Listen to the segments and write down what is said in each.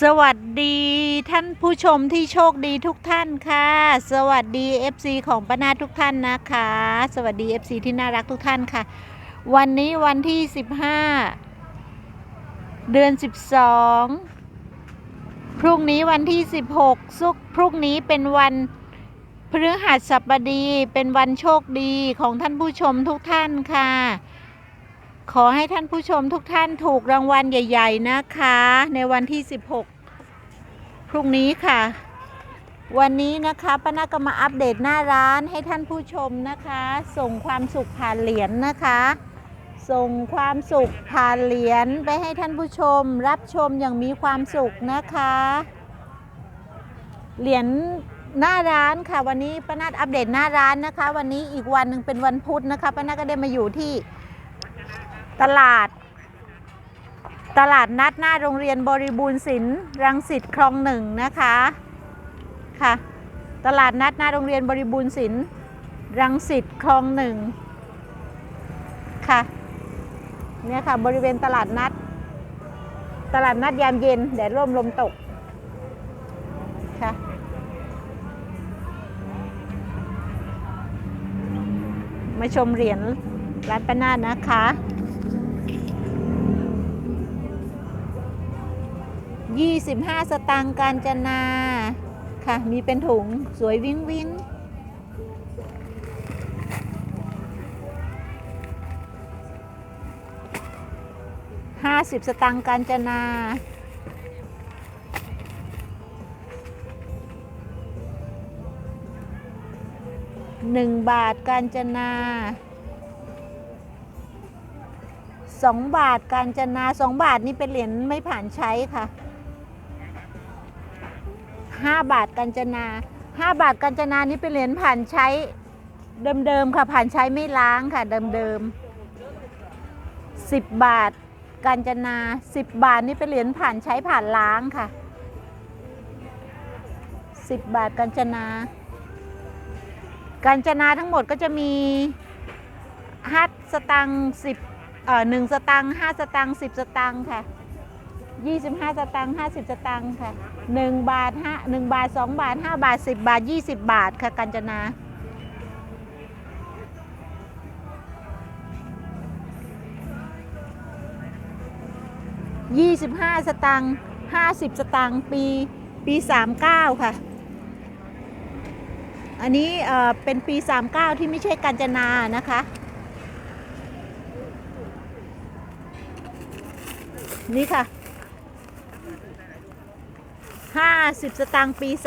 สวัสดีท่านผู้ชมที่โชคดีทุกท่านค่ะ สวัสดี FC ของป้านาทุกท่านนะคะ สวัสดี FC ที่น่ารักทุกท่านค่ะ วันนี้วันที่ 15 เดือน 12 พรุ่งนี้วันที่ 16สุกพรุ่งนี้เป็นวันพฤหัสบดีเป็นวันโชคดีของท่านผู้ชมทุกท่านค่ะ ขอให้ท่านผู้ชมทุกท่านถูกรางวัลใหญ่ ๆ นะคะ ในวันที่ 16 พรุ่งนี้ค่ะ วันนี้นะคะป้านาก็มาอัปเดตหน้าร้านให้ท่านผู้ชมนะคะ ส่งความสุขผ่านเหรียญนะคะ ส่งความสุขผ่านเหรียญไปให้ท่านผู้ชม รับชมอย่างมีความสุขนะคะ เหรียญหน้าร้านค่ะวันนี้ป้านาอัปเดตหน้าร้านนะคะ วันนี้อีกวันหนึ่งเป็นวันพุธนะคะป้านาก็ได้มาอยู่ที่ ตลาด ตลาดนัดหน้าโรงเรียนบริบูรณ์ศิลป์รังสิตคลองหนึ่งนะคะค่ะ ตลาดนัดหน้าโรงเรียนบริบูรณ์ศิลป์รังสิตคลองหนึ่งค่ะเนี่ยค่ะบริเวณตลาดนัด ตลาดนัดยามเย็นแดดร่มลมตกค่ะมาชมเหรียญร้านป้านาดนะคะ 25 สตางค์การจนาค่ะ มีเป็นถุงสวยวิ้งวิ้งห้าสิบสตางค์การจนาหนึ่งบาทการจนาสองบาทการจนาสองบาทนี่เป็นเหรียญไม่ผ่านใช้ค่ะ ห้าบาทการจนาห้าบาทการจนานี่เป็นเหรียญผ่านใช้เดิมๆค่ะผ่านใช้ไม่ล้างค่ะเดิมๆสิบบาทการจนาสิบบาทนี่เป็นเหรียญผ่านใช้ผ่านล้างค่ะสิบบาทการจนาการจนาทั้งหมดก็จะมีห้าสตังค์สิบเอ่อหนึ่งสตังค์ห้าสตังค์สิบสตังค์ค่ะ ยี่สิบห้าสตังค์ห้าสิบสตังค์ค่ะหนึ่งบาทห้าหนึ่งบาทสองบาทห้าบาทสิบบาทยี่สิบบาทค่ะการจนายี่สิบห้าสตังค์ห้าสิบสตังค์ปี ปีสามเก้าค่ะ อันนี้เอ่อเป็นปี 39 ที่ไม่ใช่กาญจนานะคะนี่ค่ะ 50สตางค์ปี39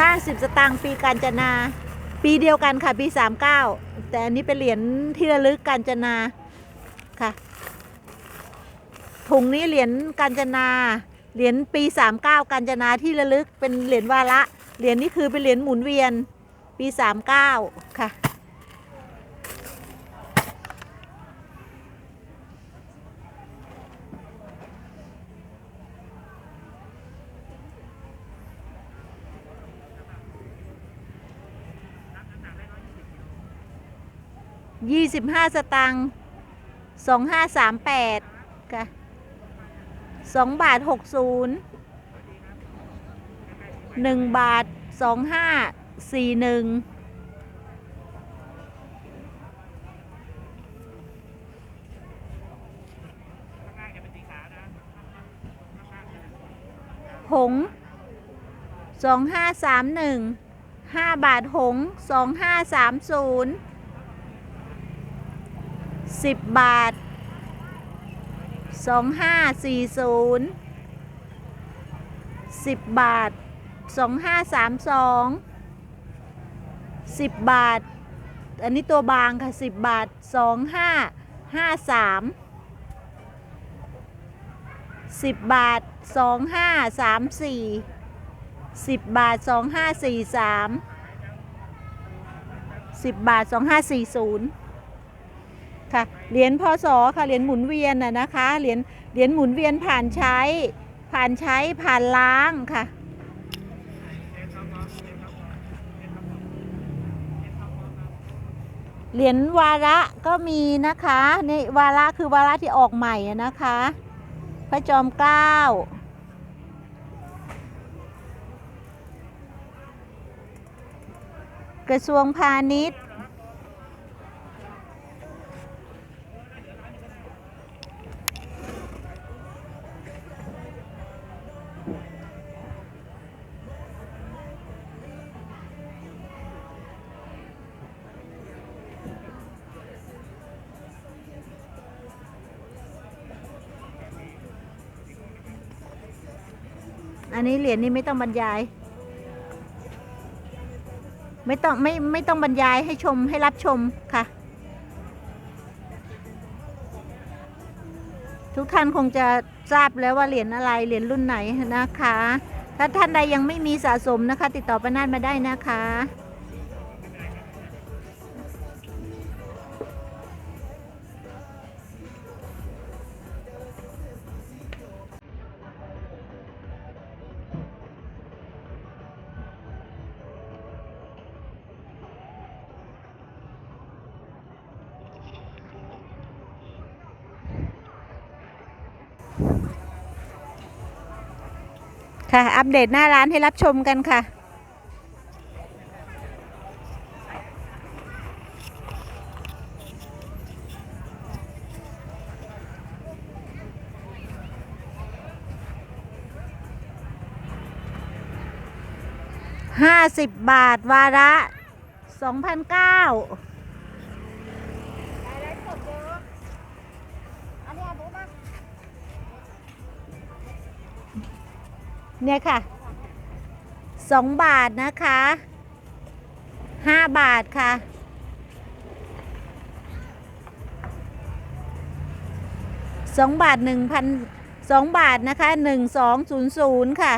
50สตางค์ปีกาญจนา ปีเดียวกันค่ะ ปี39แต่อันนี้เป็นเหรียญที่ระลึกกาญจนาค่ะถุงนี้เหรียญกาญจนา เหรียญปี 39 กาญจนาที่ระลึกเป็นเหรียญวาระ เหรียญนี้คือเป็นเหรียญหมุนเวียน ปี39ค่ะ ยี่สิบห้าสตังค์สองห้าสามแปดค่ะสองบาทหกศูนย์หนึ่งบาทสองห้า สี่หนึ่งหงสองห้าสามหนึ่งห้าบาทหงสองห้าสามศูนย์สิบบาทสองห้าสี่ศูนย์สิบบาทสองห้าสามสอง สิบบาท อันนี้ตัวบางค่ะสิบบาทสองห้าห้าสามสิบบาทสองห้าสามสี่สิบบาทสองห้าสี่สามสิบบาทสองห้าสี่ศูนย์ค่ะ เหรียญพศค่ะ เหรียญหมุนเวียนน่ะนะคะ เหรียญ เหรียญหมุนเวียนผ่านใช้ ผ่านใช้ ผ่านล้างค่ะ เหรียญวาระก็มีนะคะนี่วาระคือวาระที่ออกใหม่นะคะ พระจอมเกล้ากระทรวงพาณิชย์ อันนี้เหรียญนี้ไม่ต้องบรรยาย ไม่ต้องไม่ไม่ต้องบรรยายให้ชมให้รับชมค่ะ ทุกท่านคงจะทราบแล้วว่าเหรียญอะไรเหรียญรุ่นไหนนะคะ ถ้าท่านใดยังไม่มีสะสมนะคะ ติดต่อประนาดมาได้นะคะ ค่ะ อัปเดตหน้าร้านให้รับชมกันค่ะ ห้าสิบบาท วาระสองพันเก้า เนี่ยค่ะสองบาทนะคะห้าบาทค่ะ สองบาทหนึ่งพันสองบาทนะคะหนึ่งสองศูนย์ศูนย์ค่ะ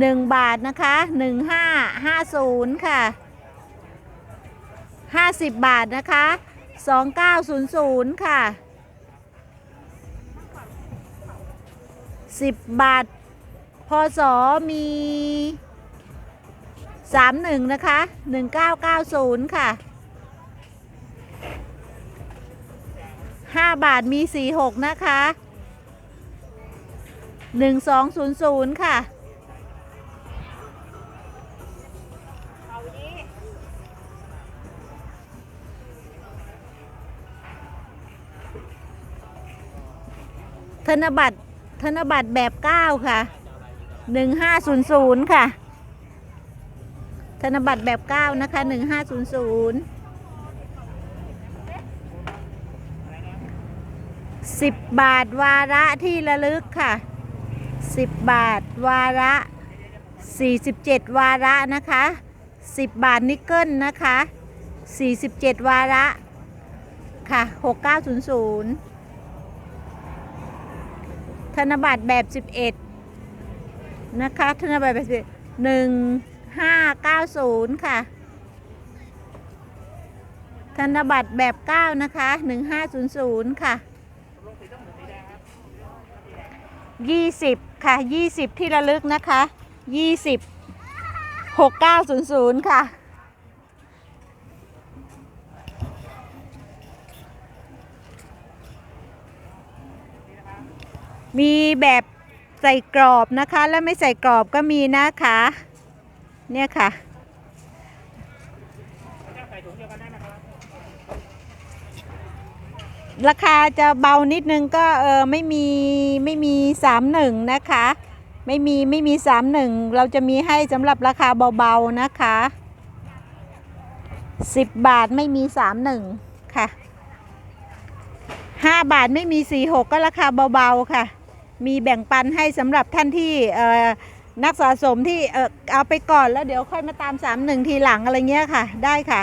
หนึ่งบาทนะคะหนึ่งห้าห้าศูนย์ค่ะห้าสิบบาทนะคะสองเก้าศูนย์ศูนย์ค่ะสิบบาท พศมีสามหนึ่งนะคะหนึ่งเก้าเก้าศูนย์ค่ะห้าบาทมีสี่หกนะคะหนึ่งสองศูนย์ศูนย์ค่ะธนบัตรธนบัตรแบบเก้าค่ะ หนึ่งห้าศูนย์ศูนย์ค่ะ ธนบัตรแบบเก้านะคะหนึ่งห้าศูนย์ศูนย์สิบบาทวาระที่ระลึกค่ะสิบบาทวาระสี่สิบเจ็ดวาระนะคะสิบบาทนิกเกิลนะคะสี่สิบเจ็ดวาระค่ะหกเก้าศูนย์ศูนย์ธนบัตรแบบ11 นะคะธนบัตรไปสิหนึ่งห้าเก้าศูนย์ค่ะธนบัตรแบบเก้านะคะหนึ่งห้าศูนย์ศูนย์ค่ะยี่สิบค่ะยี่สิบที่ระลึกนะคะยี่สิบหกเก้าศูนย์ศูนย์ค่ะมีแบบ ใส่กรอบนะคะ และไม่ใส่กรอบก็มีนะคะ เนี่ยค่ะราคาจะเบานิดนึงก็เออไม่มีไม่มีสามหนึ่งนะคะ ไม่มีไม่มีสามหนึ่งเราจะมีให้สำหรับราคาเบาๆนะคะสิบบาทไม่มีสามหนึ่งค่ะห้าบาทไม่มีสี่หกก็ราคาเบาๆค่ะ มีแบ่งปันให้สำหรับท่านที่นักสะสมที่เออเอาไปก่อนแล้วเดี๋ยวค่อยมาตามสามหนึ่งทีหลังอะไรเงี้ยค่ะ ได้ค่ะ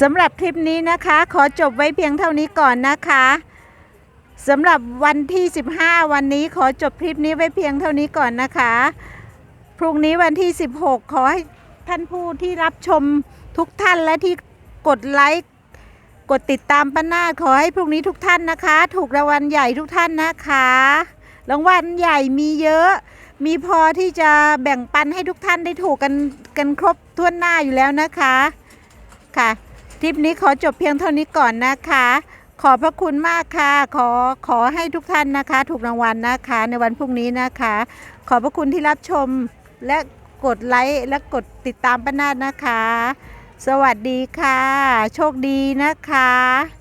สำหรับคลิปนี้นะคะ ขอจบไว้เพียงเท่านี้ก่อนนะคะสำหรับวันที่ 15 วันนี้ขอจบคลิปนี้ไว้เพียงเท่านี้ก่อนนะคะ พรุ่งนี้วันที่ 16 ขอให้ท่านผู้ที่รับชมทุกท่านและที่กดไลค์กดติดตามป้านาขอให้พรุ่งนี้ทุกท่านนะคะ ถูกรางวัลใหญ่ทุกท่านนะคะรางวัลใหญ่มีเยอะ มีพอที่จะแบ่งปันให้ทุกท่านได้ถูกกันกันครบทั่วหน้าอยู่แล้วนะคะค่ะ คลิปนี้ขอจบเพียงเท่านี้ก่อนนะคะ ขอพระคุณมากค่ะ ขอขอให้ทุกท่านนะคะ ถูกรางวัลนะคะ ในวันพรุ่งนี้นะคะ ขอพระคุณที่รับชมและกดไลค์และกดติดตามป้านาดนะคะ สวัสดีค่ะ โชคดีนะคะ